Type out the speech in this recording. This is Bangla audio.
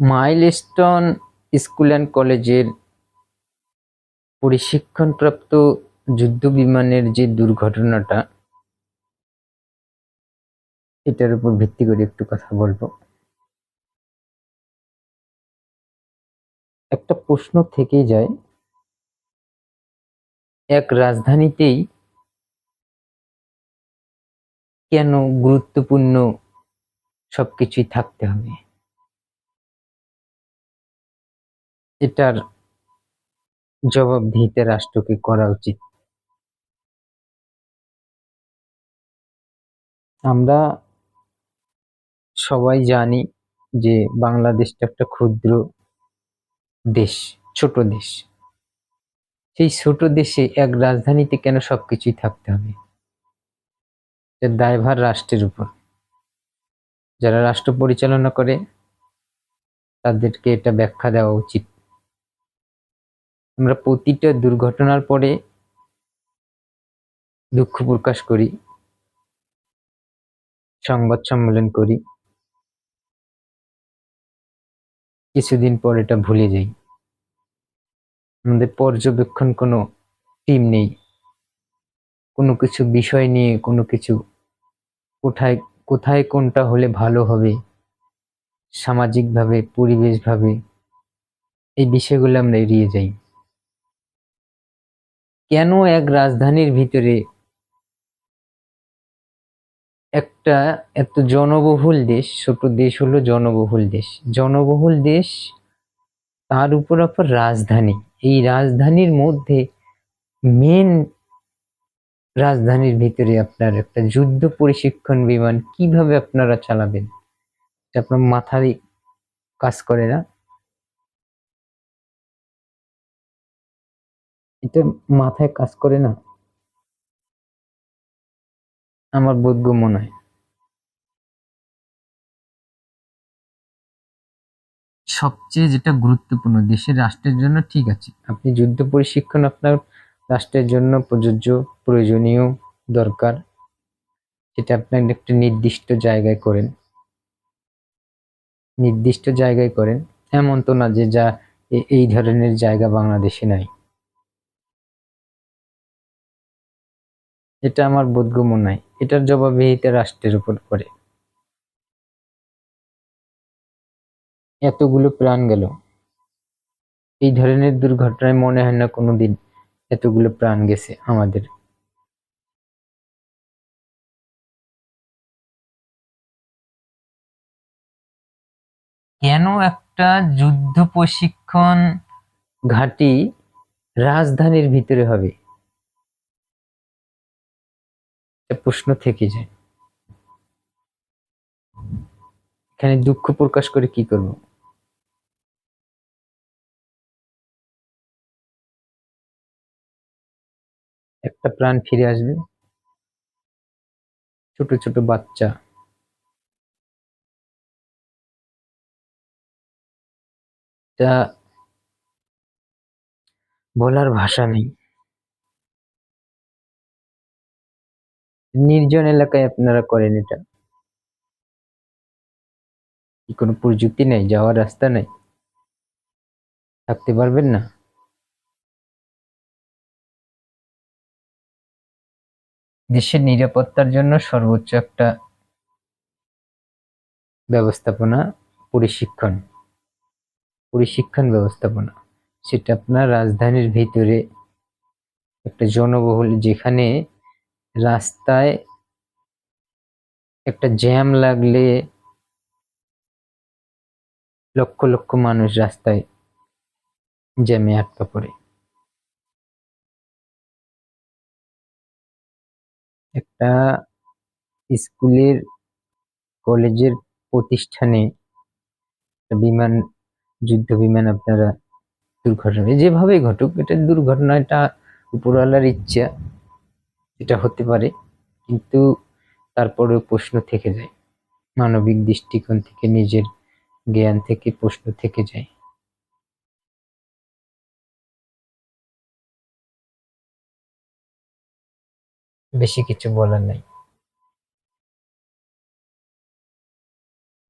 মাইলস্টোন স্কুল অ্যান্ড কলেজের পরিশিক্ষণপ্রাপ্ত যুদ্ধবিমানের যে দুর্ঘটনাটা, এটার উপর ভিত্তি করে একটু কথা বলব। একটা প্রশ্ন থেকেই যায়, এক রাজধানীতেই কেন গুরুত্বপূর্ণ সবকিছুই থাকতে হবে? এটার জবাবদিহিতে রাষ্ট্রকে করা উচিত। আমরা সবাই জানি যে বাংলাদেশটা একটা ক্ষুদ্র দেশ, ছোট দেশ। সেই ছোট দেশে এক রাজধানীতে কেন সবকিছুই থাকতে হবে? দায়ভার রাষ্ট্রের উপর। যারা রাষ্ট্র পরিচালনা করে, তাদেরকে এটা ব্যাখ্যা দেওয়া উচিত। আমরা প্রতিটা দুর্ঘটনার পরে দুঃখ প্রকাশ করি, সংবাদ সম্মেলন করি। কিছুদিন পর এটা ভুলে যাই। আমাদের পর্যবেক্ষণ কোনো টিম নেই। কোনো কিছু বিষয় নিয়ে কোনো কিছু কোথায় কোথায় কোনটা হলে ভালো হবে, সামাজিকভাবে, পরিবেশভাবে, এই বিষয়গুলো আমরা এড়িয়ে যাই। কেন এক রাজধানীর ভিতরে একটা এত জনবহুল দেশ, ছোট দেশ হলো জনবহুল দেশ। জনবহুল দেশ তার উপর আবার রাজধানী। এই রাজধানীর মধ্যে মেন রাজধানীর ভিতরে আপনার একটা যুদ্ধ প্রশিক্ষণ বিমান কীভাবে আপনারা চালাবেন? আপনার মাথায় কাজ করে না? এটা মাথায় কাজ করে না। আমার বোধ মনে হয় সবচেয়ে যেটা গুরুত্বপূর্ণ, দেশের রাষ্ট্রের জন্য ঠিক আছে। আপনি যুদ্ধ প্রশিক্ষণ আপনার রাষ্ট্রের জন্য প্রযোজ্য, প্রয়োজনীয়, দরকার। সেটা আপনার একটা নির্দিষ্ট জায়গায় করেন। নির্দিষ্ট জায়গায় করেন। এমন তো না যে যা এই ধরনের জায়গা বাংলাদেশে নাই। এটা আমার বোধগম্য নাই এটার জবাবদিহিতা রাষ্ট্রের উপর পড়ে এতগুলো প্রাণ গেল। এই ধরনের দুর্ঘটনায় মনে হয় না কোনোদিন এতগুলো প্রাণ গেছে আমাদের। কেন একটা যুদ্ধ প্রশিক্ষণ ঘাঁটি রাজধানীর ভিতরে হবে? প্রশ্ন থেকে যায়। এখানে দুঃখ প্রকাশ করে কি করব? একটা প্রাণ ফিরে আসবে। ছোট ছোট বাচ্চা। তা বলার ভাষা নেই। নির্জন এলাকায় আপনারা করেন এটা। কি কোনো প্রযুক্তি নেই, যাওয়ার রাস্তা নেই। থাকতে পারবেন না। দেশের নিরাপত্তার জন্য সর্বোচ্চ একটা ব্যবস্থাপনা, পরিশিক্ষণ পরিশিক্ষণ ব্যবস্থাপনা। সেটা আপনার রাজধানীর ভিতরে একটা জনবহুল যেখানে রাস্তায় একটা জ্যাম লাগলে লক্ষ লক্ষ মানুষ রাস্তায় জ্যামে আটকা পড়ে। একটা স্কুলের, কলেজের প্রতিষ্ঠানে বিমান, যুদ্ধ বিমান আপনারা দুর্ঘটনা, যেভাবেই ঘটুক, এটা দুর্ঘটনাটা উপরওয়ালার ইচ্ছা। এটা হতে পারে, কিন্তু তারপরেও প্রশ্ন থেকে যায়। মানবিক দৃষ্টিকোণ থেকে, নিজের জ্ঞান থেকে প্রশ্ন থেকে যায়। বেশি কিছু বলার নাই।